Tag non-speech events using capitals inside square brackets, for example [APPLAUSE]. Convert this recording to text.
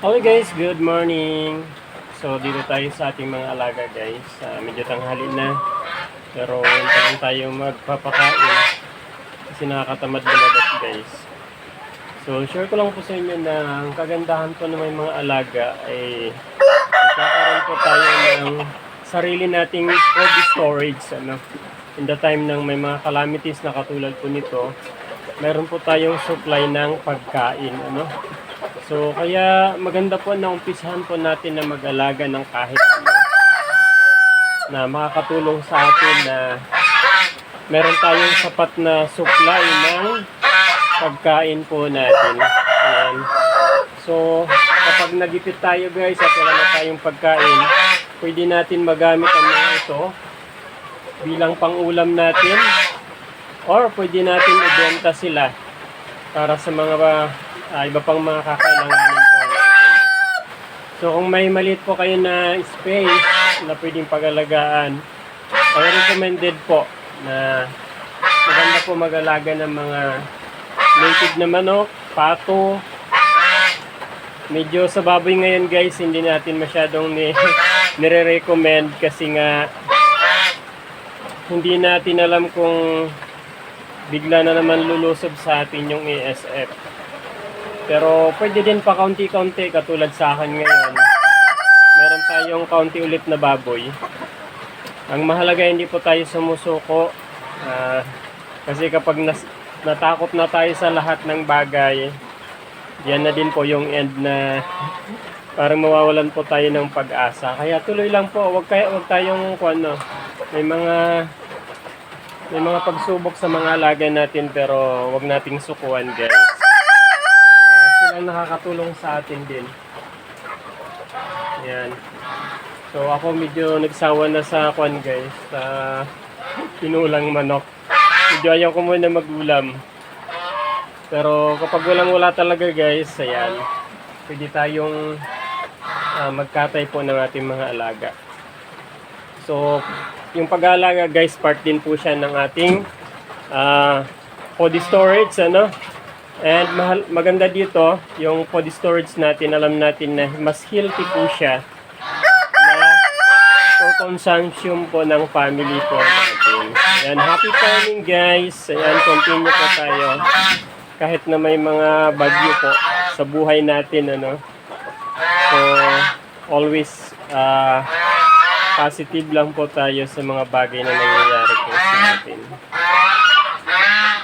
Okay guys, good morning. So dito tayo sa ating mga alaga guys. Ah, medyo tanghali na. Pero lang tayo magpapakain. Kasi nakakatamad lumabas guys. So share ko lang po sa inyo na ang kagandahan po ng mga alaga ay magkakaroon po tayo ng sarili nating food storage. Ano? In the time ng may mga calamities na katulad po nito, meron po tayong supply ng pagkain. Ano? So, kaya maganda po na umpisahan po natin na mag-alaga ng kahit ano na makakatulong sa atin na meron tayong sapat na supply ng pagkain po natin. Ayan. So, kapag nagipit tayo guys at wala na tayong pagkain, pwede natin magamit ang mga ito bilang pangulam natin or pwede natin ibenta sila para sa mga ah, iba pang mga kakailanganin po. So kung may maliit po kayo na space na pwedeng pag-alagaan, ay recommended po na maganda po mag-alaga ng mga native na manok, pato, medyo sa baboy ngayon guys, hindi natin masyadong ni [LAUGHS] nire-recommend kasi nga hindi natin alam kung bigla na naman lulusob sa atin yung ASF. Pero pwede din pa kaunti-kaunti katulad sa akin ngayon. Meron tayong kaunti ulit na baboy. Ang mahalaga hindi po tayo sumusuko. Ah, kasi kapag nas- natakot na tayo sa lahat ng bagay, yan na din po yung end na parang mawawalan po tayo ng pag-asa. Kaya tuloy lang po, wag kaya wag tayong ano, may mga may mga pagsubok sa mga alaga natin pero wag nating sukuan, guys. Sila nakakatulong sa atin din. Yan. So ako medyo nagsawa na sa kwan guys, sa pinulang manok. Medyo ayaw ko muna magulam. Pero kapag walang wala talaga guys, ayan, pwede tayong ah, magkatay po ng ating mga alaga. So, yung pag-aalaga guys, part din po siya ng ating ah, body storage, ano? And mahal, maganda dito, yung body storage natin, alam natin na mas healthy po siya na for consumption po ng family po natin. Ayan, happy farming guys. Ayan, continue po tayo. Kahit na may mga bagyo po sa buhay natin, ano. So, always ah, positive lang po tayo sa mga bagay na nangyayari po sa atin.